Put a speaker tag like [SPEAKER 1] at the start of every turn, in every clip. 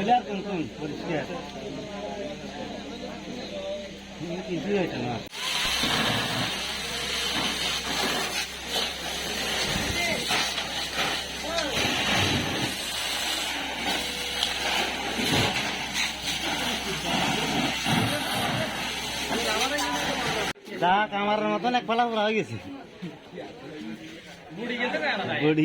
[SPEAKER 1] Clear কোন কোন পরিষ্কার। কিছুই হয়েছে না? দাগ আমার মতন এক পালা পুরা হয়ে গেছে। বড়ি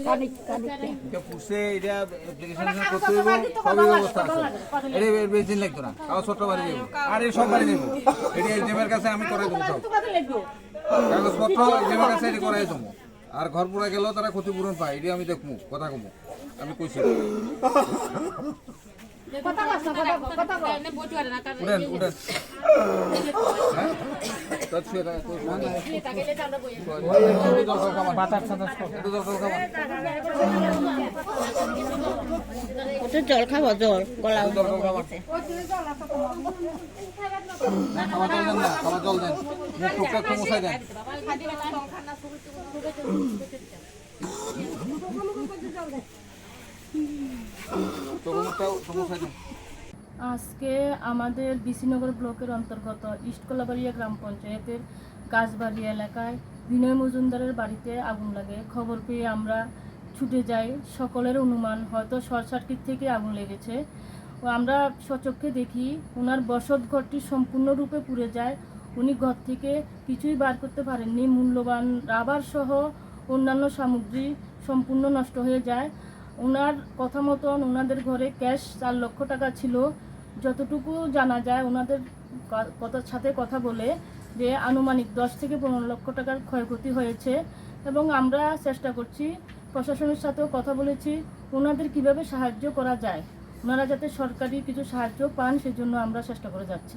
[SPEAKER 2] এটা পুষে এটা application করতে হইব, সবই ব্যবস্থা আছে। এটা এর বেশি দিন লাগতো না। তাও ছোট্ট বাড়ি দেবো। আর এই সব বাড়ি দেবো। এটা এজেমের কাছে আমি করে দেবো সব। কাগজপত্র এজেমের কাছে এটি করাই দেবো। আর ঘর পুরা গেলেও তারা ক্ষতিপূরণ পায় এটি আমি দেখব কথা কমু আমি কইছি উঠেন উঠেন
[SPEAKER 3] জল খাব জল গলা
[SPEAKER 2] জল দেন দেন।
[SPEAKER 4] আজকে আমাদের বিসিনগর ব্লকের অন্তর্গত ইস্টকলাবাড়িয়া গ্রাম পঞ্চায়েতের গাছবাড়ি এলাকায় বিনয় মজুমদারের বাড়িতে আগুন লাগে। খবর পেয়ে আমরা ছুটে যাই। সকলের অনুমান, হয়তো শর্ট সার্কিট থেকে আগুন লেগেছে। ও আমরা সচক্ষে দেখি, ওনার বসত ঘরটি সম্পূর্ণরূপে পুড়ে যায়। উনি ঘর থেকে কিছুই বার করতে পারেননি। মূল্যবান রাবার সহ অন্যান্য সামগ্রী সম্পূর্ণ নষ্ট হয়ে যায়। ওনার কথা মতন ওনাদের ঘরে ক্যাশ চার লক্ষ টাকা ছিল। যতটুকু জানা যায় ওনাদের কথার সাথে কথা বলে যে আনুমানিক দশ থেকে পনেরো লক্ষ টাকার ক্ষয়ক্ষতি হয়েছে এবং আমরা চেষ্টা করছি, প্রশাসনের সাথেও কথা বলেছি, ওনাদের কীভাবে সাহায্য করা যায়, ওনারা যাতে সরকারি কিছু সাহায্য পান সেজন্য আমরা চেষ্টা করে যাচ্ছি।